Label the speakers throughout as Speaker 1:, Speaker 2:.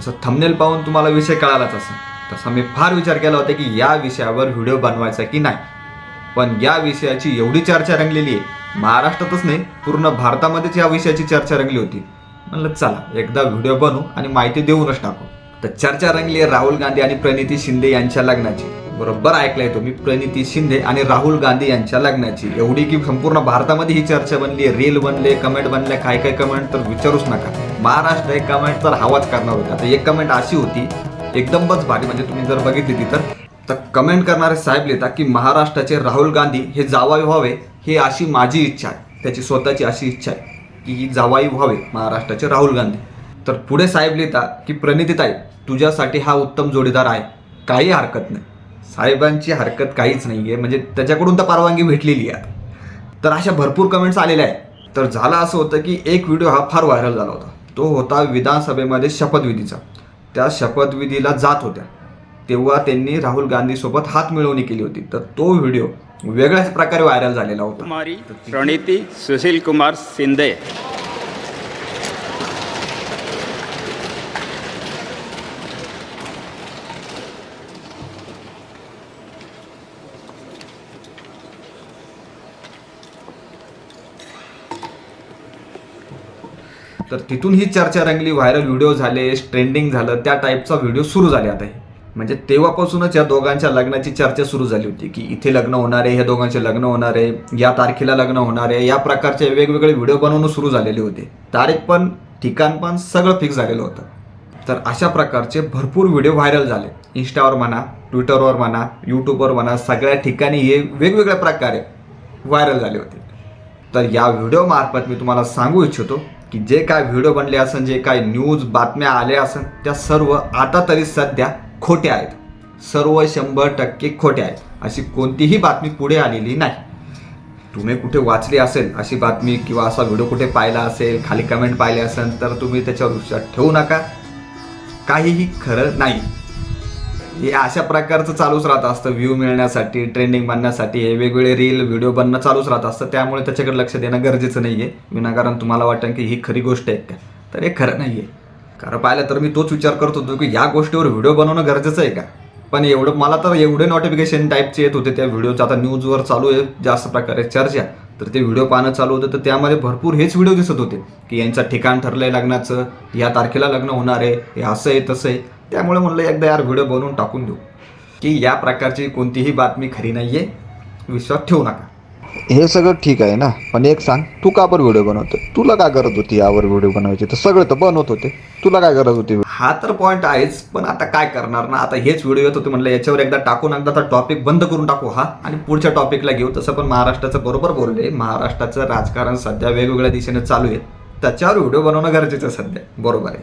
Speaker 1: तसं थंबनेल पाहून तुम्हाला विषय कळालाच असेल. तसा मी फार विचार केला होता की या विषयावर व्हिडिओ बनवायचा की नाही. पण या विषयाची एवढी चर्चा रंगलेली आहे. महाराष्ट्रातच नाही पूर्ण भारतामध्येच या विषयाची चर्चा रंगली होती. म्हणलं चला एकदा व्हिडिओ बनवू आणि माहिती देऊनच टाकू. तर चर्चा रंगली आहे राहुल गांधी आणि प्रणिती शिंदे यांच्या लग्नाची. बरोबर ऐकलंय तुम्ही प्रणिती शिंदे आणि राहुल गांधी यांच्या लग्नाची. एवढी की संपूर्ण भारतामध्ये ही चर्चा बनली आहे रील बनले कमेंट बनले काय काय कमेंट तर विचारूच नका. महाराष्ट्र एक कमेंट तर हवाच करणार होता. तर एक कमेंट अशी होती एकदमच भारी म्हणजे तुम्ही जर बघितली ती तर. तर कमेंट करणारे साहेब लिहितात की महाराष्ट्राचे राहुल गांधी हे जावाई व्हावे हे अशी माझी इच्छा आहे. त्याची स्वतःची अशी इच्छा आहे की ही जावाई व्हावे महाराष्ट्राचे राहुल गांधी. तर पुढे साहेब लिहितात की प्रणितीताई तुझ्यासाठी हा उत्तम जोडीदार आहे. काही हरकत नाही. साहेबांची हरकत काहीच नाही आहे म्हणजे त्याच्याकडून तर परवानगी भेटलेली आहे. तर अशा भरपूर कमेंट्स आलेल्या आहेत. तर झालं असं होतं की एक व्हिडिओ हा फार व्हायरल झाला होता. तो होता विधानसभेमध्ये शपथविधीचा. त्या शपथविधीला जात होत्या. तेव्हा त्यांनी राहुल गांधीसोबत हात मिळवणी केली होती. तर तो व्हिडिओ वेगळ्याच प्रकारे व्हायरल झालेला होता.
Speaker 2: कुमारी प्रणीती सुशील कुमार शिंदे.
Speaker 1: तर तिथून ही चर्चा रंगली व्हायरल व्हिडिओ झाले ट्रेंडिंग झालं त्या टाईपचा व्हिडिओ सुरू झाले आता हे. म्हणजे तेव्हापासूनच या दोघांच्या लग्नाची चर्चा सुरू झाली होती की इथे लग्न होणार आहे हे दोघांचे लग्न होणार आहे या तारखेला लग्न होणार आहे या प्रकारचे वेगवेगळे व्हिडिओ बनवणं सुरू झालेले होते. तारीख पण ठिकाण पण सगळं फिक्स झालेलं होतं. तर अशा प्रकारचे भरपूर व्हिडिओ व्हायरल झाले. इंस्टावर म्हणा ट्विटरवर म्हणा यूट्यूबवर म्हणा सगळ्या ठिकाणी हे वेगवेगळ्या प्रकारे व्हायरल झाले होते. तर या व्हिडिओमार्फत मी तुम्हाला सांगू इच्छितो की जे काय व्हिडिओ बनले असन जे काय न्यूज बातम्या आल्या असन त्या सर्व आता तरी सध्या खोट्या आहेत. सर्व शंभर टक्के खोट्या आहेत. अशी कोणतीही बातमी पुढे आलेली नाही. तुम्ही कुठे वाचली असेल अशी बातमी किंवा असा व्हिडिओ कुठे पाहिला असेल खाली कमेंट पाहिले असेल तर तुम्ही त्याच्यावर विश्वास ठेवू नका. काहीही खरं नाही. हे अशा प्रकारचं चालूच राहत असतं. व्ह्यू मिळण्यासाठी ट्रेंडिंग बनण्यासाठी हे वेगवेगळे रील व्हिडिओ बनणं चालूच राहत असतं. त्यामुळे त्याच्याकडे लक्ष देणं गरजेचं नाही आहे विनाकारण तुम्हाला वाटेल की ही खरी गोष्ट आहे का? तर हे खरं नाही आहे कारण पाहिलं तर मी तोच विचार करत होतो की या गोष्टीवर व्हिडिओ बनवणं गरजेचं आहे का? पण एवढं मला तर एवढे नोटिफिकेशन टाईपचे येत होते त्या व्हिडिओचं आता न्यूजवर चालू आहे जास्त प्रकारे चर्चा. तर ते व्हिडिओ पाहणं चालू होतं. तर त्यामध्ये भरपूर हेच व्हिडिओ दिसत होते. की यांचं ठिकाण ठरलंय लग्नाचं या तारखेला लग्न होणार आहे हे असं आहे तसं आहे. त्यामुळे म्हणलं एकदा यार व्हिडिओ बनवून टाकून देऊ. की या प्रकारची कोणतीही बातमी खरी नाही आहे विश्वास ठेवू नका.
Speaker 3: हे सगळं ठीक आहे ना? पण एक सांग तू का बरं व्हिडिओ बनवतो तुला काय गरज होती यावर व्हिडिओ बनवायची? तर सगळं तर बनवत होते. तुला काय गरज होती?
Speaker 1: हा तर पॉईंट आहेच पण आता काय करणार ना? आता हेच व्हिडिओ येत होते म्हणलं याच्यावर एकदा टाकून एकदा आता टॉपिक बंद करून टाकू हा? आणि पुढच्या टॉपिकला घेऊ. तसं पण महाराष्ट्राचं बरोबर बोलले. महाराष्ट्राचं राजकारण सध्या वेगवेगळ्या दिशेने चालू आहे. त्याच्यावर व्हिडिओ बनवणं गरजेचं सध्या. बरोबर आहे.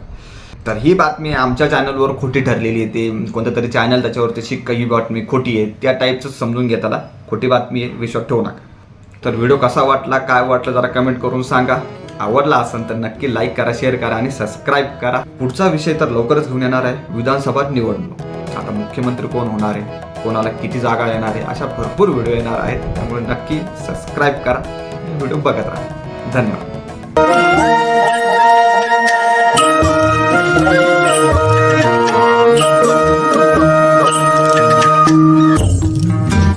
Speaker 1: तर ही बातमी आमच्या चॅनलवर खोटी ठरलेली आहे. ते कोणतं तरी चॅनल त्याच्यावरती शिक्का ही बातमी खोटी आहे. त्या टाईपचं समजून घेताला खोटी बातमी आहे विश्वास ठेवू नका. तर व्हिडिओ कसा वाटला काय वाटलं जरा कमेंट करून सांगा. आवडला असेल तर नक्की लाईक करा शेअर करा आणि सबस्क्राईब करा. पुढचा विषय तर लवकरच घेऊन येणार आहे. विधानसभा निवडणूक. आता मुख्यमंत्री कोण होणार आहे? कोणाला किती जागा येणार आहे? अशा भरपूर व्हिडिओ येणार आहेत. त्यामुळे नक्की सबस्क्राईब करा व्हिडिओ बघत राहा. धन्यवाद.